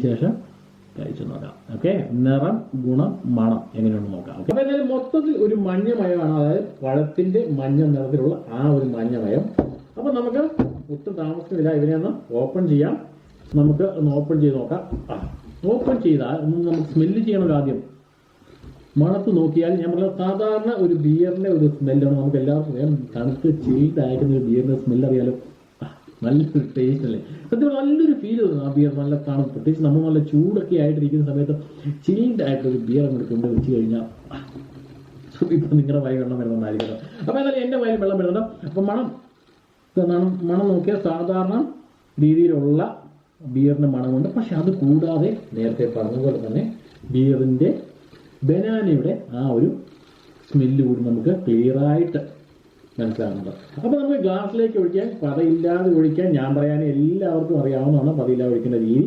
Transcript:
അതിനുശേഷം കഴിച്ചു നോക്കാം. ഓക്കെ നിറം ഗുണം മണം എങ്ങനെയാണ് നോക്കാം. അപ്പൊ എന്തായാലും മൊത്തത്തിൽ ഒരു മഞ്ഞമയമാണ്. അതായത് പഴത്തിന്റെ മഞ്ഞ നിറത്തിലുള്ള ആ ഒരു മഞ്ഞമയം. അപ്പൊ നമുക്ക് ഒട്ടും താമസിക്കുന്നില്ല. ഇതിനെ ഒന്ന് ഓപ്പൺ ചെയ്യാം. നമുക്ക് ഒന്ന് ഓപ്പൺ ചെയ്ത് നോക്കാം. ഓപ്പൺ ചെയ്താൽ നമുക്ക് സ്മെല്ല് ചെയ്യണമല്ലോ ആദ്യം. മണത്ത് നോക്കിയാൽ ഞാൻ പറഞ്ഞ സാധാരണ ഒരു ബിയറിന്റെ ഒരു സ്മെല്ലാണ് നമുക്ക് എല്ലാവർക്കും തണുത്ത് ചിൽഡ് ആയിരിക്കുന്ന ഒരു ബിയറിന്റെ സ്മെല്ല് അറിയാലോ. നല്ലൊരു ടേസ്റ്റ് അല്ലേ? സത്യം നല്ലൊരു ഫീൽ തോന്നുന്നു ആ ബിയർ നല്ല തണുപ്പ്. പ്രത്യേകിച്ച് നമ്മൾ നല്ല ചൂടൊക്കെ ആയിട്ടിരിക്കുന്ന സമയത്ത് ചിൽഡ് ആയിട്ടൊരു ബിയർ അങ്ങോട്ട് കൊണ്ട് വെച്ച് കഴിഞ്ഞാൽ ഇപ്പം നിങ്ങളുടെ വായി വെള്ളം വരുന്നുണ്ടായിരിക്കണം അപ്പൊ എന്നാലും എന്റെ വായിൽ വെള്ളം വരുന്നുണ്ട്. അപ്പം മണം മണം നോക്കിയാൽ സാധാരണ രീതിയിലുള്ള ബിയറിന്റെ മണമുണ്ട്. പക്ഷെ അത് കൂടാതെ നേരത്തെ പറഞ്ഞതുപോലെ തന്നെ ബിയറിന്റെ ബനാനയുടെ ആ ഒരു സ്മെല്ല് കൂടി നമുക്ക് ക്ലിയർ ആയിട്ട് മനസ്സിലാകുന്നുണ്ട് അപ്പൊ നമുക്ക് ഗ്ലാസ്സിലേക്ക് ഒഴിക്കാൻ പതയില്ലാതെ ഒഴിക്കാൻ ഞാൻ പറയാൻ എല്ലാവർക്കും അറിയാവുന്നതാണ് പതയില്ലാതെ ഒഴിക്കുന്ന രീതി.